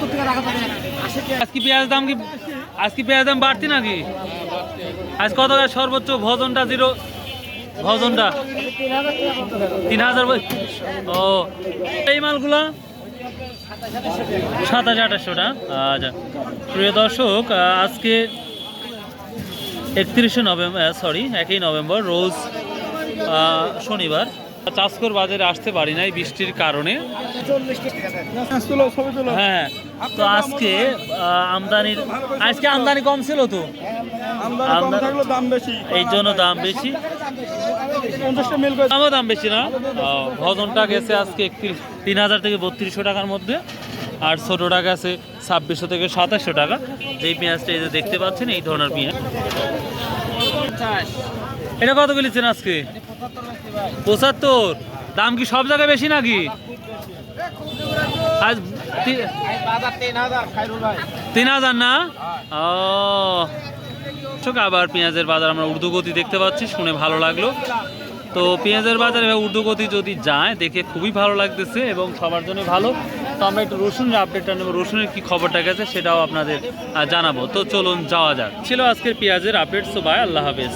সত্তর টাকা রাখা টাকা আজকে পেঁয়াজ দাম কি আজকে দাম বাড়তি নাকি? আজ কত সর্বোচ্চ ভজনটা জিরো? ভজনটা? তিন হাজার হাজার ও, এই মালগুলা? সাতাশ আঠাশশোটা আচ্ছা। প্রিয় দর্শক, আজকে একত্রিশে নভেম্বর সরি একই নভেম্বর, রোজ শনিবার। চাষকর বাজারে আসতে পারি নাই বৃষ্টির কারণে। হ্যাঁ তো আজকে আমদানির আজকে আমদানি কম ছিল তো? এই জন্য দাম বেশি। দামও দাম বেশি না। ভজনটা গেছে আজকে একত্রিশ তিন হাজার থেকে বত্রিশশো টাকার মধ্যে। আর ছোটোটা গেছে ছাব্বিশশো থেকে সাতাশশো টাকা। যেই পেঁয়াজটা এই যে দেখতে পাচ্ছেন, এই ধরনের পেঁয়াজ। এটা কত বলেছেন আজকে? পঁচাত্তর। দাম কি সব জায়গায় বেশি নাকি? আজ তিন হাজার না? ও। আবার পেঁয়াজের বাজার আমরা ঊর্ধ্বগতি দেখতে পাচ্ছি, শুনে ভালো লাগল। তো পেঁয়াজের বাজারে এবার ঊর্ধ্বগতি যদি যায়, দেখে খুবই ভালো লাগতেছে এবং সবার জন্য ভালো। তো আমরা একটু রসুনের আপডেটটা নেব। রসুনের কী খবরটা গেছে সেটাও আপনাদের জানাব। তো চলুন যাওয়া যাক। ছিল আজকের পেঁয়াজের আপডেট তো বাই আল্লাহ হাফেজ।